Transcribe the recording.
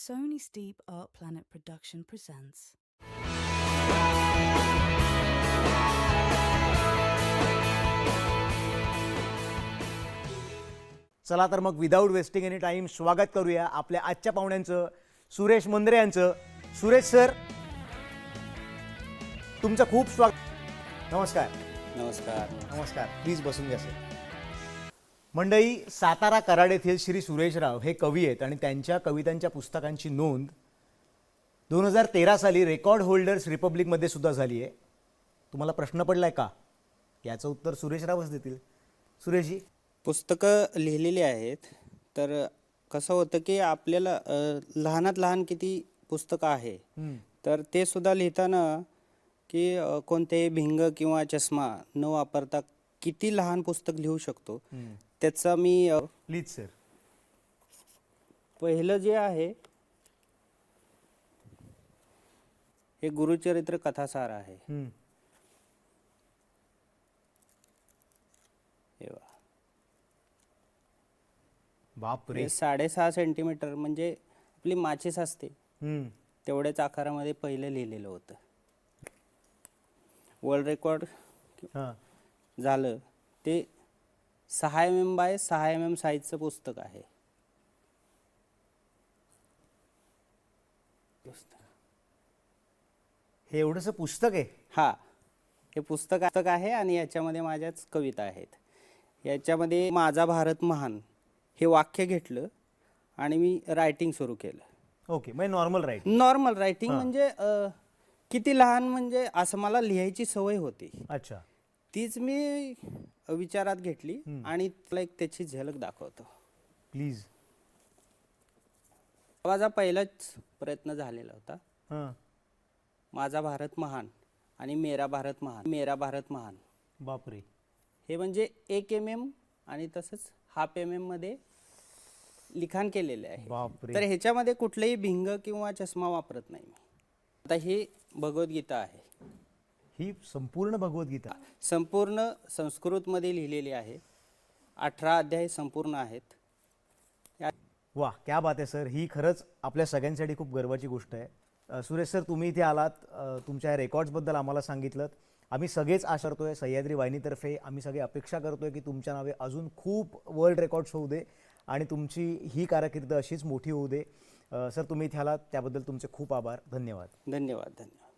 Sony Steep Art Planet production presents. चला तर मग विदाऊट वेस्टिंग एनी टाइम स्वागत करूया आपल्या आजच्या पाहुण्यांचं सुरेश मंद्रे यांचं. सुरेश सर तुमचं खूप स्वागत. नमस्कार. नमस्कार. नमस्कार. प्लीज बसून घ्या सर मंडळी सातारा कराड येथील श्री सुरेशराव हे कवी आहेत आणि त्यांच्या कवितांच्या पुस्तकांची नोंद दोन हजार तेरा साली रेकॉर्ड होल्डर्स रिपब्लिकमध्ये सुद्धा झाली आहे. तुम्हाला प्रश्न पडलाय का? याचं उत्तर सुरेशरावच देतील. सुरेशजी? पुस्तकं लिहिलेली आहेत. तर कसं होतं की आपल्याला लहानात लहान किती पुस्तकं आहे तर ते सुद्धा लिहिताना की अ, कोणतेही भिंग किंवा चष्मा न वापरता किती लहान पुस्तक लिहू शकतो. त्याचा मी अ, प्लीज सर. पहिलं जे आहे हे गुरुचरित्र कथासार आहे. हे. बापरे. हे साडेसहा सेंटीमीटर म्हणजे आपली माचीस असते. हम्म. तेवढ्याच आकारामध्ये पहिलं लिहिलेलं होतं. वर्ल्ड रेकॉर्ड हां. झालं. ते सहा एम एम बाय सहा एम एम साईजचं पुस्तक आहे. हे एवढंसं पुस्तक आहे? हा. हे पुस्तक पुस्तक आहे आणि याच्यामध्ये माझ्याच कविता आहेत. याच्यामध्ये माझा भारत महान हे वाक्य घेतलं आणि मी रायटिंग सुरू केलं. ओके म्हणजे नॉर्मल राईट नॉर्मल रायटिंग म्हणजे किती लहान म्हणजे असं मला लिहायची सवय होती. अच्छा. तीच मी विचारात घेतली आणि तुला एक त्याची झलक दाखवतो. प्लीज माझा पहिलाच प्रयत्न झालेला होता. हां. माझा भारत महान आणि मेरा भारत महान मेरा भारत महान. बापरे. हे म्हणजे एक एम एम आणि तसंच हाफ एम एममध्ये लिखाण केलेले आहे. बापरे. तर ह्याच्यामध्ये कुठलंही भिंग किंवा चष्मा वापरत नाही मी. आता ही भगवद्गीता आहे. ही संपूर्ण भगवद्गीता. संपूर्ण संस्कृतमध्ये लिहिलेली आहे. अठरा अध्याय संपूर्ण आहेत. वा क्या बात आहे सर. ही खरंच आपल्या सगळ्यांसाठी खूप गर्वाची गोष्ट आहे. अ, सुरेश सर तुम्ही इथे आलात. अ, तुमच्या रेकॉर्ड्सबद्दल आम्हाला सांगितलं आम्ही सगळेच आशा करतोय सह्याद्री वाहिनीतर्फे. आम्ही सगळे अपेक्षा करतोय की तुमच्या नावे अजून खूप वर्ल्ड रेकॉर्ड्स होऊ दे आणि तुमची ही कारकीर्द अशीच मोठी होऊ दे. अ, सर तुम्ही इथे आलात. त्याबद्दल तुमचे खूप आभार. धन्यवाद. धन्यवाद धन्यवाद.